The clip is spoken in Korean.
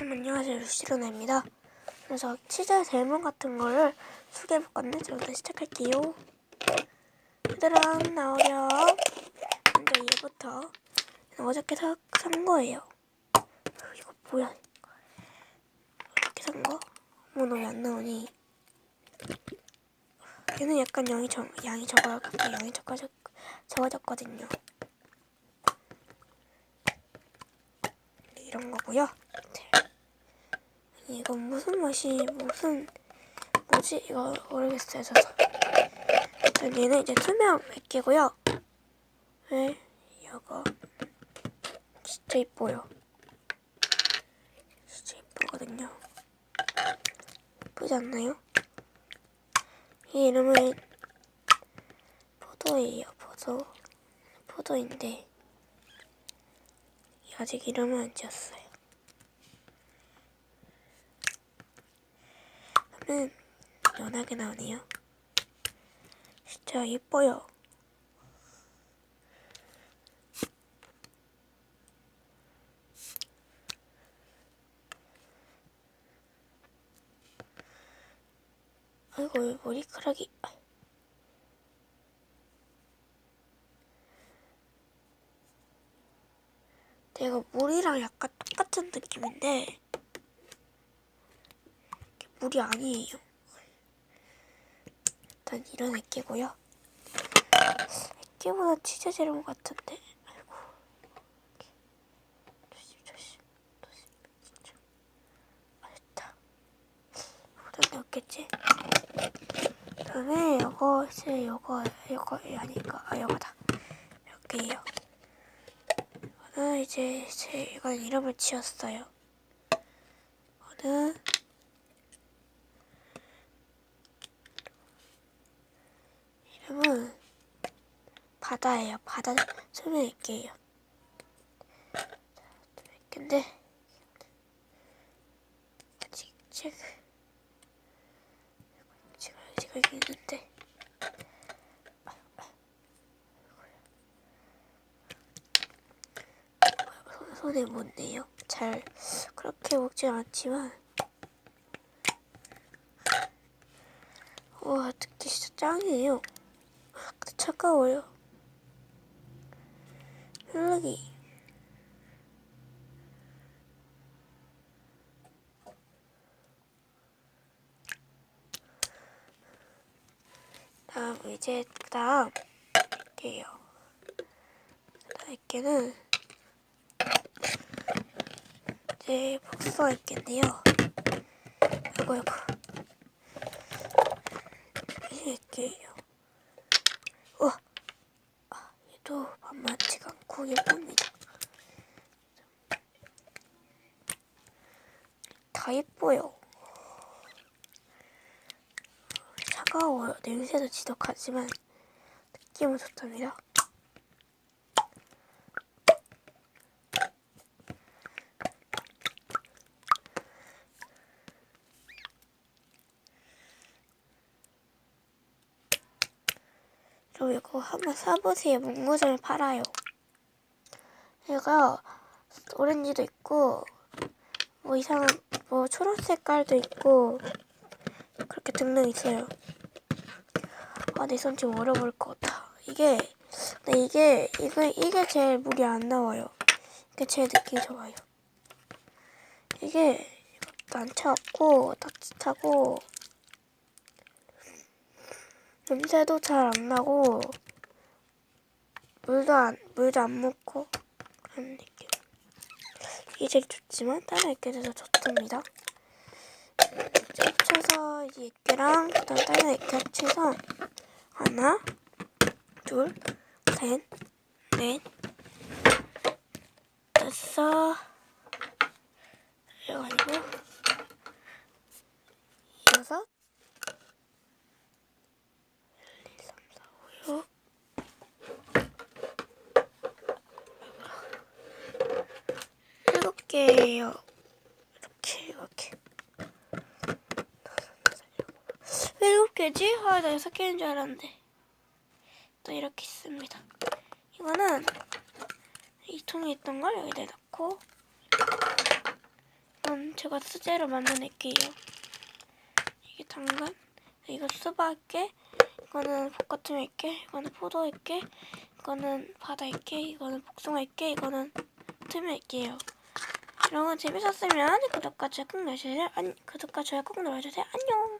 여러분 안녕하세요 루시로나입니다. 그래서 치즈 델몬 같은 거를 소개해볼 건데 저부터 시작할게요. 얘들아 나오렴. 먼저 얘부터 어저께 사, 산 거예요. 이거 뭐야? 이렇게 산 거? 어머 너 왜 안 나오니? 얘는 약간 양이 적 양이 적어 양이 적어져 적어졌거든요. 이런 거고요. 네. 이건 무슨 맛이 무슨 뭐지 이거 모르겠어요 저도. 얘는 이제 투명 액기고요. 네, 이거 진짜 이뻐요. 진짜 이쁘거든요. 이쁘지 않나요? 이 이름은 포도예요. 포도. 포도인데 아직 이름은 안 지었어요. 저는 연하게 나오네요. 진짜 예뻐요. 아이고 왜 머리카락이 내가 물이랑 약간 똑같은 느낌인데 물이 아니에요. 일단 이런 액기고요. 액기보다 치즈 제품 같은데. 아이고. 조심 조심 조심 진짜. 아 됐다. 그런 없겠지? 그다음에 요거 이제 요거 요거 아니까 아 요거다. 이렇게요. 저는 이제 제 이건 이름을 지었어요. 이름은 바다예요. 바다 소매일게요. 근데 아직 책 지금 지금 있는데 손에 못 내요. 잘 그렇게 먹진 않지만 와 특히 진짜 짱이에요. 근데 차가워요. 흘러기 다음 이제 다음 게요. 다음 게는 이제 복숭아 있겠네요. 아이고. 이게요. 우와. 아, 얘도 만만치가 않고 예쁩니다. 다 예뻐요. 차가워요. 냄새도 지독하지만 느낌은 좋답니다. 저 이거 한번 사보세요. 문구점에 팔아요. 얘가 오렌지도 있고 뭐 이상한 뭐 초록 색깔도 있고 그렇게 등등 있어요. 아, 내손좀 얼어버릴 것 같아. 이게 근데 이게 이게 이게 제일 물이 안 나와요. 이게 제일 느낌이 좋아요. 이게 안 차갑고 따뜻하고 냄새도 잘 안 나고 물도 안 물도 안 묻고 느낌. 이게 제일 좋지만 다른 액계들도 좋답니다. 합쳐서 이 액계랑 그다음 다른 액계 합쳐서 하나, 둘, 셋, 넷, 다섯, 이거 아니고 여섯. 1, 2, 3, 4, 5, 6 일곱 개예요. 이렇게 이렇게 왜 일곱 개지? 아, 나 여섯 개인 줄 알았는데 또 이렇게 있습니다. 이거는 이 통에 있던 걸 여기다 넣고 이건 제가 수제로 만들어낼게요. 이게 당근, 이거 수박게, 이거는 있게, 이거는 포도 있게, 이거는 바다 있게, 이거는 복숭아 있게, 이거는 있게요. 여러분 재밌었으면 구독과 좋아요 꼭 눌러주세요. 안, 구독과 좋아요 꼭 눌러주세요. 안녕.